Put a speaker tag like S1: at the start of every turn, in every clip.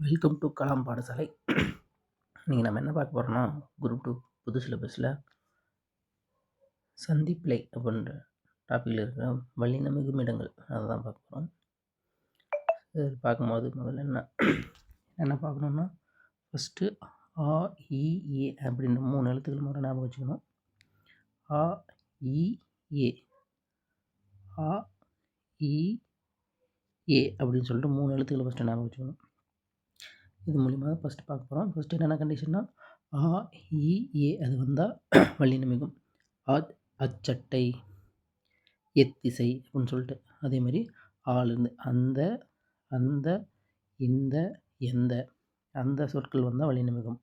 S1: Welcome to Kalam பாடசாலை இன்றைக்கி நம்ம என்ன பார்க்க போகிறோம்னா குரூப் டூ புது சிலபஸில் சந்திப்பிலை அப்படின்ற டாப்பிக்கில் இருக்கிற வல்லினமிகும் இடங்கள் அதை தான் பார்க்க போகிறோம் இது பார்க்கும்போது முதல்ல என்ன என்ன பார்க்கணுன்னா ஃபஸ்ட்டு ஆ இஏ அப்படின்ற மூணு எழுத்துக்கள் முறை ஞாபகம் வச்சுக்கணும். ஆ இஏ ஆ இ ஏ அப்படின்னு சொல்லிட்டு மூணு எழுத்துக்களை ஃபஸ்ட்டு ஞாபகம் வச்சுக்கணும். இது மூலிமா தான் ஃபஸ்ட்டு பார்க்க போகிறோம் ஃபஸ்ட்டு என்னென்ன கண்டிஷன்னா ஆ இ ஏ அது வந்தால் வழி நமிகும் ஆ அச்சட்டை எத்திசை அப்படின்னு சொல்லிட்டு. அதே மாதிரி ஆளுந்து அந்த அந்த இந்த எந்த அந்த சொற்கள் வந்தால் வழி வல்லினமிகும்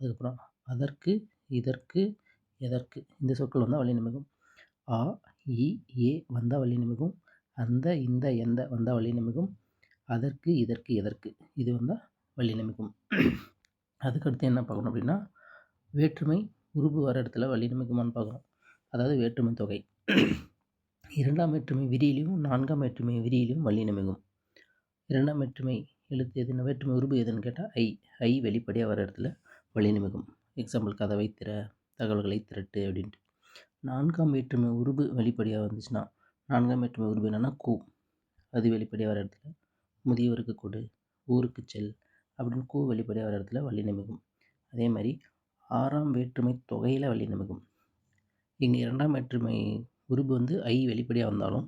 S1: அதுக்கப்புறம் அதற்கு இதற்கு எதற்கு இந்த சொற்கள் வந்தால் வழி நமிகும் ஆ இ ஏ வந்தால் வழி வல்லினமிகும் அந்த இந்த எந்த வந்தால் வழி வல்லினமிகும் அதற்கு இதற்கு எதற்கு இது வந்தால் வல்லினமிகும் அதுக்கடுத்து என்ன பார்க்கணும் அப்படின்னா வேற்றுமை உருபு வர இடத்துல வல்லினமிகுமான்னு பார்க்கணும். அதாவது வேற்றுமை தொகை. இரண்டாம் வேற்றுமை விரியிலையும் நான்காம் வேற்றுமை விரியிலையும் வல்லினமிகும் இரண்டாம் வேற்றுமை எழுத்து எதுனா வேற்றுமை உருபு எதுன்னு கேட்டால் ஐ. ஐ வெளிப்படையாக வர இடத்துல வல்லினமிகும் எக்ஸாம்பிள் கதவை திற தகவல்களை திரட்டு அப்படின்ட்டு. நான்காம் வேற்றுமை உருபு வெளிப்படையாக வந்துச்சுன்னா நான்காம் வேற்றுமை உருபு என்னென்னா கூ. அது வெளிப்படையாக வர இடத்துல முதியோருக்கு கொடு ஊருக்கு செல் அப்படின்னு கூ வெளிப்படையாக வர இடத்துல நிமிகம் அதே மாதிரி ஆறாம் வேற்றுமை தொகையில் வல்லினமிகும் இங்கே இரண்டாம் வேற்றுமை உருபு வந்து ஐ வெளிப்படையாக வந்தாலும்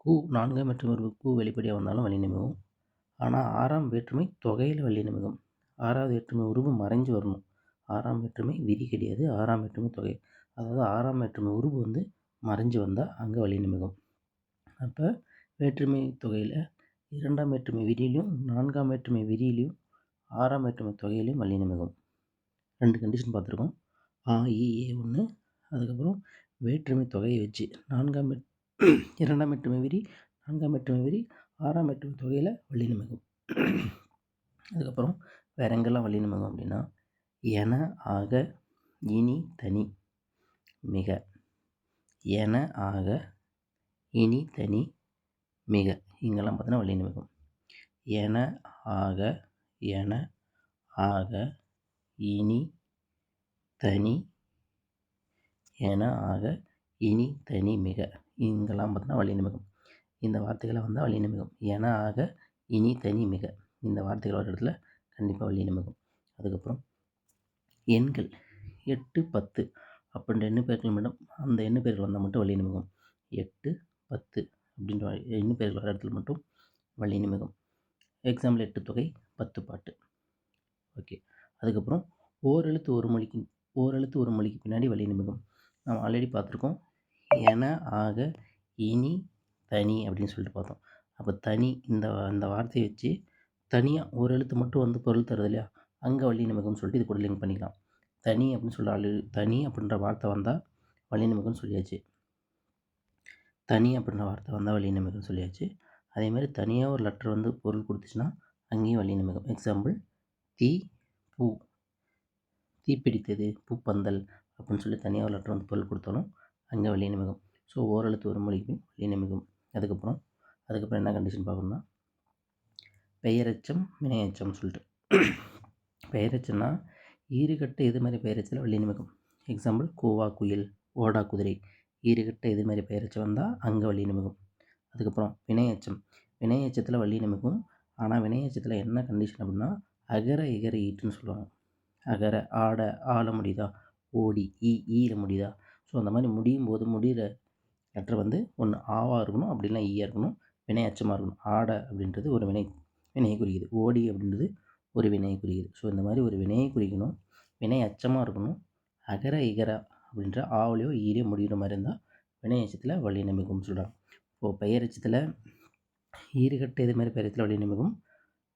S1: கூ நான்காம் வேற்றுமை உருபு கூ வெளிப்படையாக வந்தாலும் வல்லினமிகும் ஆனால் ஆறாம் வேற்றுமை தொகையில் வல்லினமிகும் ஆறாவது வேற்றுமை உருவு மறைஞ்சு வரணும். ஆறாம் வேற்றுமை விதி கிடையாது. ஆறாம் வேற்றுமை தொகை. அதாவது ஆறாம் வேற்றுமை உருவு வந்து மறைஞ்சு வந்தால் அங்கே வல்லினமிகும் அப்போ வேற்றுமை தொகையில் இரண்டாம் வேற்றுமை விதியிலையும் நான்காம் வேற்றுமை விதியிலையும் ஆறாம் வேற்றுமை தொகையிலையும் வல்லினமிகும் ரெண்டு கண்டிஷன் பார்த்துருக்கோம். ஆ ஏ ஒன்று அதுக்கப்புறம் வேற்றுமை தொகையை வச்சு நான்காம் இரண்டாம் எட்டுமை விரி நான்காம் எட்டுமை விரி ஆறாம் வேற்றுமை தொகையில் வல்லினமிகும் அதுக்கப்புறம் வேற எங்கெல்லாம் வல்லினமிகும் அப்படின்னா என ஆக இனி தனி. மிக. என ஆக இனி தனி மிக. இங்கெல்லாம் பார்த்தீங்கன்னா வல்லினமிகும் என ஆக என ஆக இனி தனி என ஆக இனி தனி மிக. இங்கெல்லாம் பார்த்தோன்னா வல்லினமிகும் இந்த வார்த்தைகளை வந்தால் வல்லினமிகும் என ஆக இனி தனி மிக. இந்த வார்த்தைகள் வர இடத்துல கண்டிப்பாக வல்லினமிகும் அதுக்கப்புறம் எண்கள். எட்டு பத்து. அப்படின்ற எண்ணு பேர்கள் மட்டும் அந்த எண்ணு பேர்கள் வந்தால் மட்டும் வல்லினமிகும் எட்டு பத்து அப்படின்ற எண்ணு பேர்கள் வர இடத்துல மட்டும் வல்லினமிகும் எக்ஸாம்பிள் எட்டு தொகை. பத்து பாட்டு. ஓகே. அதுக்கப்புறம் ஓரெழுத்து ஒரு மொழிக்கு ஓரெழுத்து ஒரு மொழிக்கு பின்னாடி வழி நிமிடம் நம்ம ஆல்ரெடி பார்த்துருக்கோம். என ஆக இனி தனி அப்படின்னு சொல்லிட்டு பார்த்தோம். அப்போ தனி இந்த அந்த வார்த்தையை வச்சு தனியாக ஒரு எழுத்து மட்டும் வந்து பொருள் தருது இல்லையா? அங்கே வல்லினமிகம்னு சொல்லிட்டு இது கூட லிங்க் பண்ணிக்கலாம். தனி அப்படின்னு சொல்ல ஆளு தனி அப்படின்ற வார்த்தை வந்தால் வல்லினமிகம்னு சொல்லியாச்சு. தனி அப்படின்ற வார்த்தை வந்தால் வழி வல்லினமிகம்னு சொல்லியாச்சு. அதே மாதிரி தனியாக ஒரு லெட்டர் வந்து பொருள் கொடுத்துச்சுன்னா அங்கேயும் வழி வல்லினமிகம் எக்ஸாம்பிள் தீ பூ. தீப்பிடித்தது பூப்பந்தல் அப்படின்னு சொல்லி தனியாக ஒரு லெட்டர் வந்து பொருள் கொடுத்தாலும் அங்கே வல்லினமிகம் ஸோ ஓரெழுத்து ஒரு மொழிக்கு நிமிகம் அதுக்கப்புறம் அதுக்கப்புறம் என்ன கண்டிஷன் பார்க்கணும்னா பெயரச்சம் வினையச்சம் சொல்லிட்டு. பெயரச்சம்னா ஈறுகட்ட இது மாதிரி வழி நிமிகம் எக்ஸாம்பிள் கோவா குயில் ஓடா குதிரை. ஈறுகட்ட இது மாதிரி பெயரச்சம் வந்தால் அங்கே வழி நிமிகம் அதுக்கப்புறம் வினையச்சம். வினையச்சத்தில் நிமிக்கும் ஆனால் வினையச்சத்தில் என்ன கண்டிஷன் அப்படின்னா அகர இகர ஈட்டுன்னு சொல்லுவாங்க. அகர ஆட ஆள முடியுதா? ஓடி ஈ ஈல முடியுதா? ஸோ அந்த மாதிரி முடியும் போது முடிகிற லெட்டர் வந்து ஒன்று ஆவாக இருக்கணும் அப்படிலாம் ஈயாக இருக்கணும் வினை அச்சமாக இருக்கணும். ஆட அப்படின்றது ஒரு வினை வினையை குறிக்குது. ஓடி அப்படின்றது ஒரு வினையை குறிக்குது. ஸோ இந்த மாதிரி ஒரு வினையை குறிக்கணும். வினை அச்சமாக இருக்கணும். அகர இகர அப்படின்ற ஆவலையோ ஈரே முடிகிற மாதிரி இருந்தால் வினை அச்சத்தில் வழி நம்பிக்கும் சொல்கிறாங்க இப்போது பெயர் அச்சத்தில் ஈறுகட்ட இது மாதிரி பெயரத்தில் வழி நம்பிக்கும்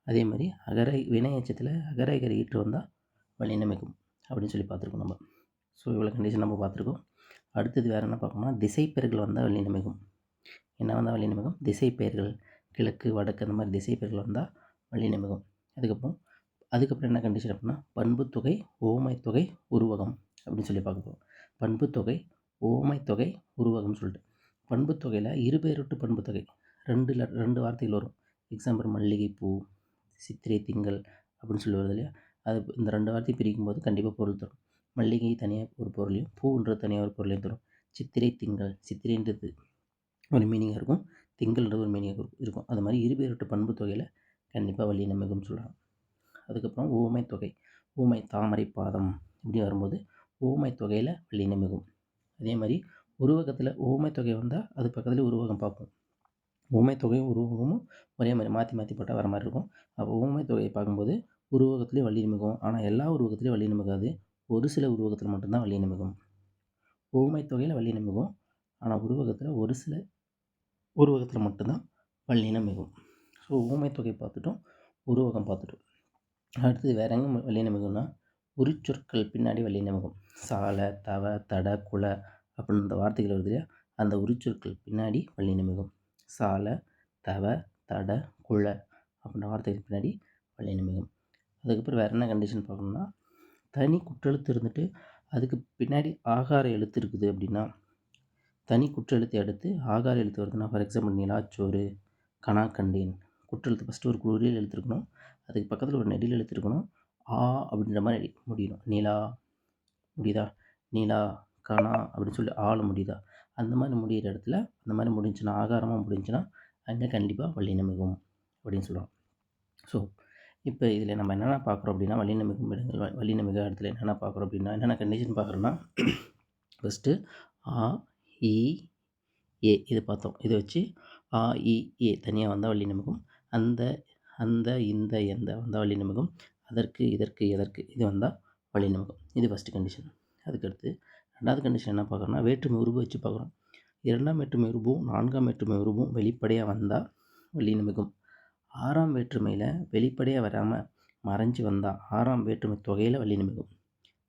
S1: அதே மாதிரி அகரை வினையச்சத்தில் அச்சத்தில் அகர ஈற்று வந்தால் வழி நம்பிக்கும் அப்படின்னு சொல்லி பார்த்துருக்கோம் நம்ம. ஸோ இவ்வளோ கண்டிஷன் நம்ம பார்த்துருக்கோம். அடுத்தது வேறு என்ன பார்க்கணும்னா திசை பெயர்கள் வந்தால் வல்லினமிகும் என்ன வந்தால் வழி திசை பெயர்கள் கிழக்கு வடக்கு அந்த மாதிரி திசை பெயர்கள் வந்தால் வல்லினமிகும் அதுக்கப்புறம் அதுக்கப்புறம் என்ன கண்டிஷன் அப்படின்னா பண்புத்தொகை ஓமை தொகை உருவகம் அப்படின்னு சொல்லி பார்க்க போகிறோம் பண்புத்தொகை ஓமை தொகை உருவகம்னு சொல்லிட்டு. பண்புத்தொகையில் இருபெயரொட்டு பண்புத்தொகை ரெண்டு ரெண்டு வார்த்தைகள் வரும். எக்ஸாம்பிள் மல்லிகைப்பூ சித்திரை திங்கள் அப்படின்னு சொல்லி வருது இல்லையா? அது இந்த ரெண்டு வார்த்தையும் பிரிக்கும்போது கண்டிப்பாக பொருள் தரும். மல்லிகை தனியாக ஒரு பொருளையும் பூன்றது தனியாக ஒரு பொருளையும் தரும். சித்திரை திங்கள் சித்திரைன்றது ஒரு மீனிங்காக இருக்கும். திங்கள்ன்றது ஒரு மீனிங்காக இருக்கும். அது மாதிரி இருபெயரட்டு பண்பு தொகையில் கண்டிப்பாக வழி மிகும்னு சொல்கிறாங்க அதுக்கப்புறம் ஊமை தொகை. ஊமை தாமரை பாதம் இப்படி வரும்போது ஊமை தொகையில் வழி நமக்கும் அதே மாதிரி உருவகத்தில் ஊமை தொகை வந்தால் அது பக்கத்தில் உருவகம் பார்ப்போம். ஊமை தொகையும் உருவகமும் ஒரே மாதிரி மாற்றி மாற்றி போட்டால் வர மாதிரி இருக்கும். அப்போ ஊமை தொகையை பார்க்கும்போது உருவகத்துலேயும் வள்ளி நிமிக்கும் ஆனால் எல்லா உருவகத்துலேயும் வள்ளி நிமிக்காது ஒரு சில உருவகத்தில் மட்டும்தான் வள்ளி நிமிக்கும் ஊமை தொகையில் வள்ளி நிமிக்கும் ஆனால் உருவகத்தில் ஒரு சில உருவகத்தில் மட்டும்தான் வள்ளி மிகும் ஸோ ஊமை தொகை பார்த்துட்டோம். உருவகம் பார்த்துட்டோம். அடுத்தது வேறு எங்கே வல்லினம் மிகும்னா உரிச்சொற்கள் பின்னாடி வல்லினம் மிகும் சாலை தவ தட குல அப்படின்ற வார்த்தைகள் வருது இல்லையா? அந்த உரிச்சொற்கள் பின்னாடி வல்லினம் மிகும் சால தவ தட குழ அப்படின்ற வார்த்தைக்கு பின்னாடி வல்லினம் நிமிகம் அதுக்கப்புறம் வேறு என்ன கண்டிஷன் பார்க்கணுன்னா தனி குற்றெழுத்து இருந்துட்டு அதுக்கு பின்னாடி ஆகார எழுத்து இருக்குது அப்படின்னா தனி குற்றெழுத்தை அடுத்து ஆகார எழுத்து வருதுன்னா ஃபார் எக்ஸாம்பிள் நிலாச்சோறு கனா கண்டேன் குற்றெழுத்து ஃபஸ்ட்டு ஒரு குறியில் எழுத்துருக்கணும் அதுக்கு பக்கத்தில் ஒரு நெடியில் எழுத்துருக்கணும் ஆ அப்படின்ற மாதிரி முடியணும். நிலா முடியுதா? நிலா கணா அப்படின்னு சொல்லி ஆள முடியுதா? அந்த மாதிரி முடிகிற இடத்துல அந்த மாதிரி முடிஞ்சுன்னா ஆகாரமாக முடிஞ்சுன்னா அங்கே கண்டிப்பாக வள்ளினமிகும் அப்படின்னு சொல்லுவாங்க ஸோ இப்போ இதில் நம்ம என்னென்ன பார்க்குறோம் அப்படின்னா வள்ளினமிகும் இடங்கள் வள்ளினமிக இடத்துல என்னென்ன பார்க்குறோம் அப்படின்னா என்னென்ன கண்டிஷன் பார்க்குறோன்னா ஃபஸ்ட்டு ஆ இ ஏ இது பார்த்தோம். இதை வச்சு ஆ இ ஏ தனியாக வந்தால் வள்ளி நிமிகம் அந்த அந்த இந்த எந்த வந்தால் வள்ளி நிமிகம் அதற்கு இதற்கு எதற்கு இது வந்தால் வள்ளி நிமிகம் இது ஃபஸ்ட்டு கண்டிஷன் அதுக்கடுத்து ரெண்டாவது கண்டிஷன் என்ன பார்க்குறோன்னா வேற்றுமை உருவு வச்சு பார்க்குறோம். இரண்டாம் வேற்றுமை உருவும் நான்காம் வேற்றுமை உருவும் வெளிப்படையாக வந்தால் வள்ளி நிமிக்கும் ஆறாம் வேற்றுமையில் வெளிப்படையாக வராமல் மறைஞ்சு வந்தால் ஆறாம் வேற்றுமை தொகையில் வள்ளி நிமிக்கும்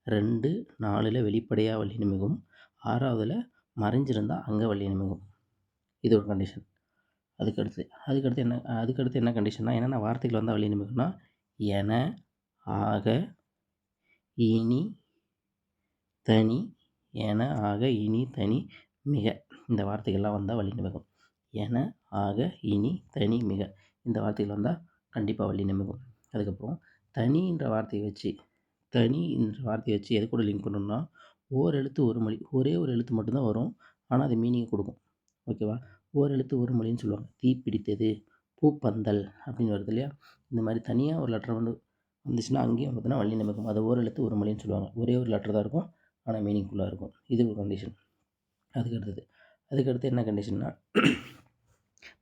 S1: ரெண்டு நாலில் வெளிப்படையாக வள்ளி நிமிக்கும் ஆறாவதில் மறைஞ்சிருந்தால் அங்கே வள்ளி நிமிக்கும் இது ஒரு கண்டிஷன் அதுக்கடுத்து அதுக்கடுத்து என்ன அதுக்கடுத்து என்ன கண்டிஷன்னா என்னென்ன வார்த்தைகள் வந்தால் வள்ளி நிமிகம்னா என ஆக இனி தனி என ஆக இனி தனி மிக. இந்த வார்த்தைகள்லாம் வந்தால் வழி நிமிகம் என ஆக இனி தனி மிக. இந்த வார்த்தைகள் வந்தால் கண்டிப்பாக வழி நிமிகம் அதுக்கப்புறம் தனின்ற வார்த்தையை வச்சு தனி என்ற வார்த்தையை வச்சு எது கூட லிங்க் பண்ணணும்னா ஓர் எழுத்து ஒரு மொழி. ஒரே ஒரு எழுத்து மட்டும்தான் வரும். ஆனால் அது மீனிங்கை கொடுக்கும். ஓகேவா ஓர் எழுத்து ஒரு மொழின்னு சொல்லுவாங்க. தீ பிடித்தது பூப்பந்தல் அப்படின்னு வருது இல்லையா? இந்த மாதிரி தனியாக ஒரு லெட்டர் வந்து வந்துச்சுன்னா அங்கேயும் பார்த்தீங்கன்னா வள்ளி நிமிக்கும் அதை ஓர் எழுத்து ஒரு மொழின்னு சொல்லுவாங்க. ஒரே ஒரு லெட்டர் தான் இருக்கும். ஆனால் மீனிங்ஃபுல்லாக இருக்கும். இது ஒரு கண்டிஷன் அதுக்கு அடுத்தது அதுக்கடுத்து என்ன கண்டிஷன்னா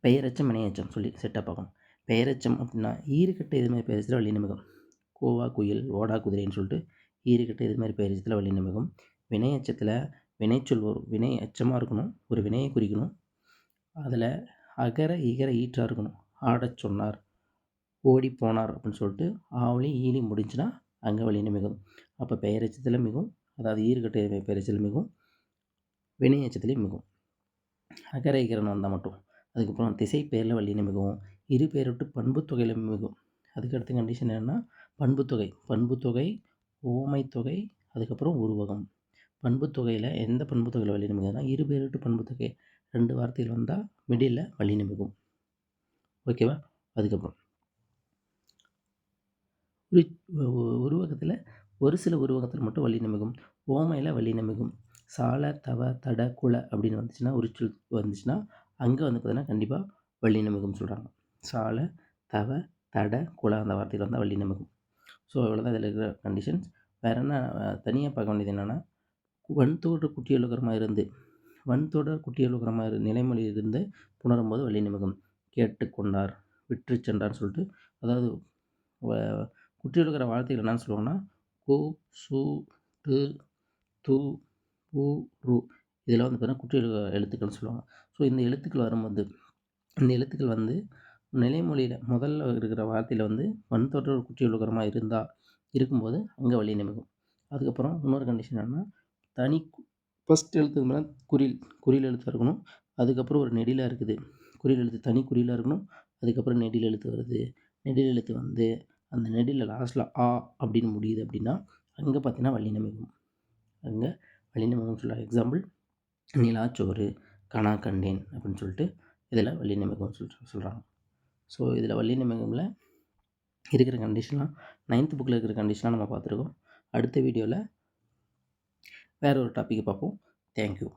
S1: பெயரச்சம் இணையச்சம் சொல்லி செட்டாக பார்க்கணும் பெயரச்சம் அப்படின்னா ஈருக்கட்டை இது மாதிரி பேசுகிற வழி நிமிகம். கோவா குயில் ஓடா குதிரைன்னு சொல்லிட்டு ஈருக்கட்டை இது மாதிரி பேசுகிறதுல வழி நிமிகம். வினையச்சத்தில் வினைச்சொல் வரும் வினை அச்சமாக இருக்கணும் ஒரு வினையை குறிக்கணும். அதில் அகர இகர ஈற்றாக இருக்கணும். ஆடச் சொன்னார் ஓடி போனார் அப்படின்னு சொல்லிட்டு ஆவலி ஈலி முடிஞ்சுன்னா அங்கே வழி நிமிகம். அப்போ பெயரச்சத்தில் மிகவும் அதாவது ஈறுகட்ட பெரிசல் மிகும் வினையச்சத்துலேயும் மிகும் அகர இகரன் வந்தால் மட்டும் அதுக்கப்புறம் திசை பெயரில் வள்ளின்னு மிகவும் இரு பெயர் பண்பு தொகையில் மிகும் அதுக்கடுத்த கண்டிஷன் என்னென்னா பண்புத்தொகை பண்புத்தொகை ஓமைத்தொகை தொகை அதுக்கப்புறம் உருவகம். பண்புத்தொகையில் எந்த பண்புத்தொகையில் வழி நிமிகுதுன்னா இரு பேருட்டு பண்புத்தொகை ரெண்டு வார்த்தைகள் வந்தால் மிடில் வழி நிமிகும் ஓகேவா அதுக்கப்புறம். உருவகத்தில் ஒரு சில உருவகத்தில் மட்டும் வழி நிமிகும் ஓமையில் வழி நிமிகும் சால தவ தட குல அப்படின்னு வந்துச்சுன்னா உரிச்சல் வந்துச்சுன்னா அங்கே வந்து பார்த்தீங்கன்னா கண்டிப்பாக வள்ளி நிமிகம் சொல்கிறாங்க சால தவ தட குல அந்த வார்த்தைகள் வந்தால் வள்ளி நிமிகும் ஸோ இவ்வளோ இதில் இருக்கிற கண்டிஷன்ஸ் வேறு என்ன தனியாக பார்க்க வேண்டியது என்னென்னா வன்தோடர் மாதிரி இருந்து வன்தொடர் குட்டியலுகரமாக இரு நிலைமொழி இருந்து புணரும்போது வழி நிமிகம் கேட்டுக்கொண்டார் விற்று சென்றார்னு சொல்லிட்டு அதாவது குட்டியலுக்கிற வார்த்தைகள் என்னன்னு சொல்லுவாங்கன்னா கு சு டு து உ ரு. இதெல்லாம் வந்து பார்த்தீங்கன்னா குற்ற எழுத்துக்கள்னு சொல்லுவாங்க. ஸோ இந்த எழுத்துக்கள் வரும்போது இந்த எழுத்துக்கள் வந்து நிலைமொழியில் முதல்ல இருக்கிற வார்த்தையில் வந்து வன்தொடர் குற்றியலுகரமாக இருந்தால் இருக்கும்போது அங்கே வழி நிமிகும் அதுக்கப்புறம் இன்னொரு கண்டிஷன் என்னென்னா தனி ஃபஸ்ட் எழுத்துக்கு மேலே குறில் குறியில் எழுத்தாக இருக்கணும். அதுக்கப்புறம் ஒரு நெடிலாக இருக்குது. குறியில் எழுத்து தனி குறியிலாக இருக்கணும். அதுக்கப்புறம் நெடில் எழுத்து வருது. நெடில் எழுத்து வந்து அந்த நெடில் லாஸ்ட்டில் ஆ அப்படின்னு முடியுது அப்படின்னா அங்கே பார்த்தீங்கன்னா வள்ளி நிமிக்கும் அங்கே வள்ளி சொல்கிறார் எக்ஸாம்பிள் நிலாச்சோறு கனா கண்டேன் அப்படின்னு சொல்லிட்டு இதில் வள்ளி சொல் சொல்கிறாங்க ஸோ இதில் வள்ளி இருக்கிற கண்டிஷன்லாம் நைன்த்து புக்கில் இருக்கிற கண்டிஷன்லாம் நம்ம பார்த்துருக்கோம். அடுத்த வீடியோவில் வேற ஒரு டாப்பிக்கை பார்ப்போம். தேங்க்யூ